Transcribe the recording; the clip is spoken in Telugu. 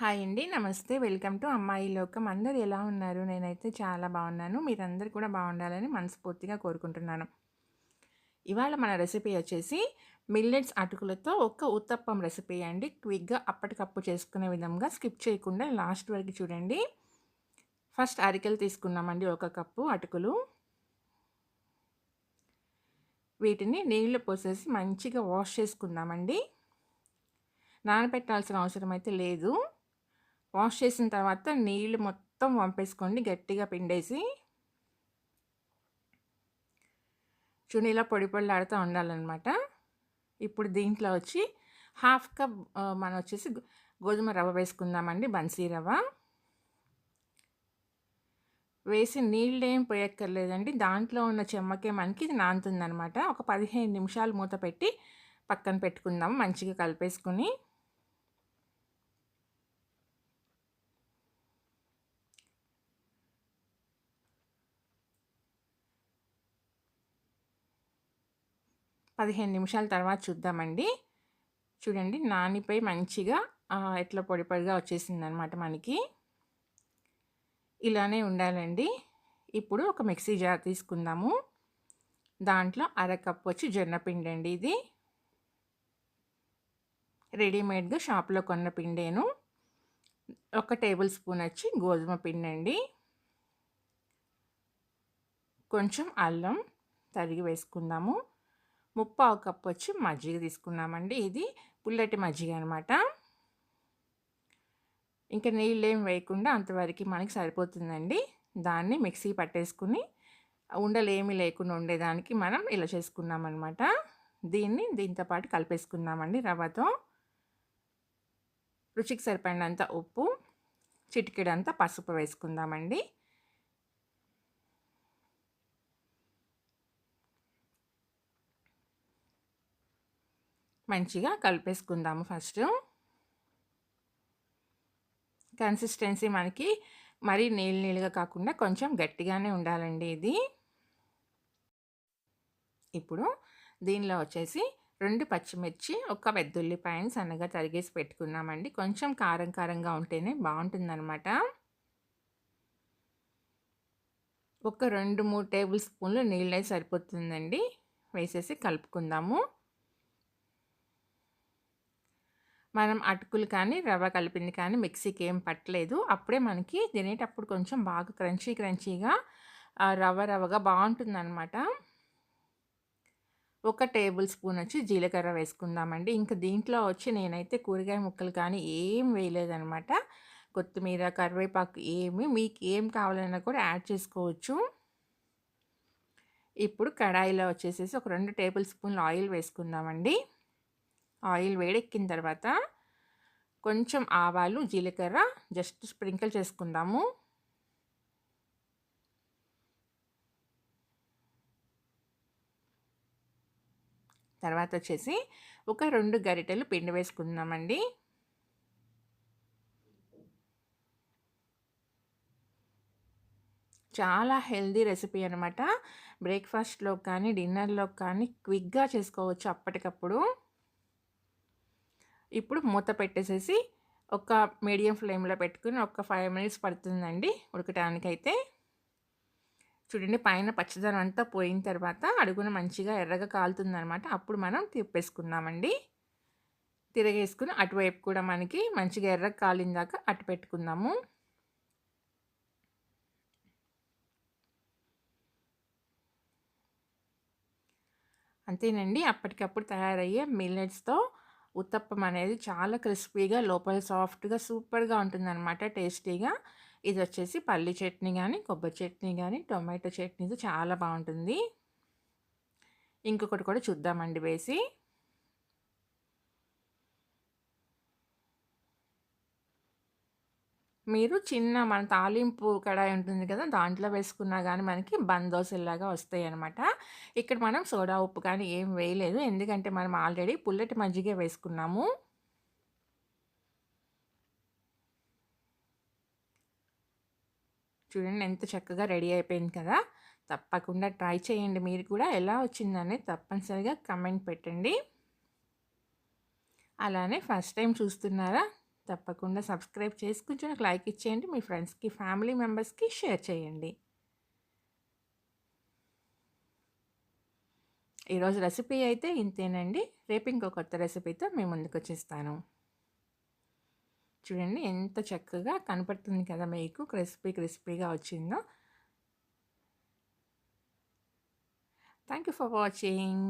హాయ్ అండి. నమస్తే. వెల్కమ్ టు అమ్మాయి లోకం. అందరు ఎలా ఉన్నారు? నేనైతే చాలా బాగున్నాను. మీరందరూ కూడా బాగుండాలని మనస్ఫూర్తిగా కోరుకుంటున్నాను. ఇవాళ మన రెసిపీ వచ్చేసి మిల్లెట్స్ అటుకులతో ఒక ఉత్తప్పం రెసిపీ అండి. క్విక్గా అప్పటికప్పుడు చేసుకునే విధంగా స్కిప్ చేయకుండా లాస్ట్ వరకు చూడండి. ఫస్ట్ అరికెలు తీసుకున్నామండి. ఒక కప్పు అటుకులు. వీటిని నీళ్ళు పోసేసి మంచిగా వాష్ చేసుకుందామండి. నానబెట్టాల్సిన అవసరం అయితే లేదు. వాష్ చేసిన తర్వాత నీళ్ళు మొత్తం వంపేసుకోండి గట్టిగా పిండేసి. చూడండి ఇలా పొడి పొడిలాడుతూ ఉండాలన్నమాట. ఇప్పుడు దీంట్లో వచ్చి హాఫ్ కప్ మనం వచ్చేసి గోధుమ రవ్వ వేసుకుందామండి బన్సీ రవ్వ. వేసి నీళ్ళు ఏం పోయక్కర్లేదండి. దాంట్లో ఉన్న చెమ్మకే మనకి ఇది నానుతుందనమాట ఒక పదిహేను నిమిషాలు మూత పెట్టి పక్కన పెట్టుకుందాం మంచిగా కలిపేసుకుని. పదిహేను నిమిషాల తర్వాత చూద్దామండి. చూడండి నానిపై మంచిగా ఎట్లా పొడి పొడిగా వచ్చేసింది అనమాట మనకి. ఇలానే ఉండాలండి. ఇప్పుడు ఒక మిక్సీ జార్ తీసుకుందాము. దాంట్లో అరకప్పు వచ్చి జొన్నపిండి అండి ఇది. రెడీమేడ్గా షాప్లో కొన్న పిండేను. ఒక టేబుల్ స్పూన్ వచ్చి గోధుమ పిండి అండి కొంచెం అల్లం తరిగి వేసుకుందాము. ముప్పావు కప్పు వచ్చి మజ్జిగ తీసుకున్నామండి. ఇది పుల్లటి మజ్జిగ అనమాట ఇంకా నీళ్ళు ఏం వేయకుండా అంతవరకు మనకి సరిపోతుందండి. దాన్ని మిక్సీ పట్టేసుకుని ఉండలు ఏమీ లేకుండా ఉండేదానికి మనం ఇలా చేసుకున్నాం అనమాట దీన్ని దీంతో పాటు కలిపేసుకున్నామండి రవ్వతో. రుచికి సరిపడినంత ఉప్పు చిటికెడంతా పసుపు వేసుకుందామండి. మంచిగా కలిపేసుకుందాము ఫస్ట్. కన్సిస్టెన్సీ మనకి మరీ నీళ్ళు నీళ్ళుగా కాకుండా కొంచెం గట్టిగానే ఉండాలండి ఇది. ఇప్పుడు దీనిలో వచ్చేసి రెండు పచ్చిమిర్చి ఒక పెద్దుల్లిపాయని సన్నగా తరిగేసి పెట్టుకున్నామండి. కొంచెం కారం కారంగా ఉంటేనే బాగుంటుందన్నమాట. ఒక రెండు మూడు టేబుల్ స్పూన్లు నీళ్ళే సరిపోతుందండి. వేసేసి కలుపుకుందాము. మనం అటుకులు కానీ రవ్వ కలిపింది కానీ మిక్సీకి ఏం పట్టలేదు. అప్పుడే మనకి తినేటప్పుడు కొంచెం బాగా క్రంచీ క్రంచీగా రవ్వ రవ్వగా బాగుంటుందన్నమాట. ఒక టేబుల్ స్పూన్ వచ్చి జీలకర్ర వేసుకుందామండి. ఇంకా దీంట్లో వచ్చి నేనైతే కూరగాయ ముక్కలు కానీ ఏం వేయలేదనమాట కొత్తిమీర కరివేపాకు ఏమి మీకు ఏం కావాలన్నా కూడా యాడ్ చేసుకోవచ్చు. ఇప్పుడు కడాయిలో వచ్చేసేసి ఒక రెండు టేబుల్ స్పూన్లు ఆయిల్ వేసుకుందామండి. ఆయిల్ వేడెక్కిన తర్వాత కొంచెం ఆవాలు జీలకర్ర జస్ట్ స్ప్రింకిల్ చేసుకుందాము. తర్వాత వచ్చేసి ఒక రెండు గరిటెలు పిండి వేసుకుందామండి. చాలా హెల్దీ రెసిపీ అనమాట బ్రేక్ఫాస్ట్లో కానీ డిన్నర్లో కానీ క్విక్గా చేసుకోవచ్చు అప్పటికప్పుడు. ఇప్పుడు మూత పెట్టేసేసి ఒక మీడియం ఫ్లేమ్లో పెట్టుకుని ఒక ఫైవ్ మినిట్స్ పడుతుందండి ఉడకటానికైతే. చూడండి పైన పచ్చదనం అంతా పోయిన తర్వాత అడుగున మంచిగా ఎర్రగా కాలుతుందనమాట అప్పుడు మనం తిప్పేసుకుందామండి. తిరగేసుకుని అటువైపు కూడా మనకి మంచిగా ఎర్రగా దాకా అటు పెట్టుకుందాము. అంతేనండి. అప్పటికప్పుడు తయారయ్యే మిల్లెట్స్తో ఉత్తప్పం అనేది చాలా క్రిస్పీగా లోపల సాఫ్ట్గా సూపర్గా ఉంటుందన్నమాట. టేస్టీగా. ఇది వచ్చేసి పల్లి చట్నీ కానీ కొబ్బరి చట్నీ కానీ టొమాటో చట్నీతో చాలా బాగుంటుంది. ఇంకొకటి కూడా చూద్దామండి వేసి. మీరు చిన్న మన తాలింపు కడాయి ఉంటుంది కదా దాంట్లో వేసుకున్నా కానీ మనకి బందోసల్లాగా వస్తాయి అనమాట ఇక్కడ మనం సోడా ఉప్పు కానీ ఏం వేయలేదు. ఎందుకంటే మనం ఆల్రెడీ పుల్లటి మజ్జిగ వేసుకున్నాము. చూడండి ఎంత చక్కగా రెడీ అయిపోయింది కదా. తప్పకుండా ట్రై చేయండి. మీరు కూడా ఎలా వచ్చిందని తప్పనిసరిగా కమెంట్ పెట్టండి. అలానే ఫస్ట్ టైం చూస్తున్నారా? తప్పకుండా సబ్స్క్రైబ్ చేసి కొంచెం నాకు లైక్ ఇచ్చేయండి మీ ఫ్రెండ్స్కి ఫ్యామిలీ మెంబర్స్కి షేర్ చేయండి. ఈరోజు రెసిపీ అయితే ఇంతేనండి. రేపు ఇంకో కొత్త రెసిపీతో మీ ముందుకు వచ్చేస్తాను. చూడండి ఎంత చక్కగా కనపడుతుంది కదా మీకు క్రిస్పీ క్రిస్పీగా వచ్చిందో. Thank you for watching.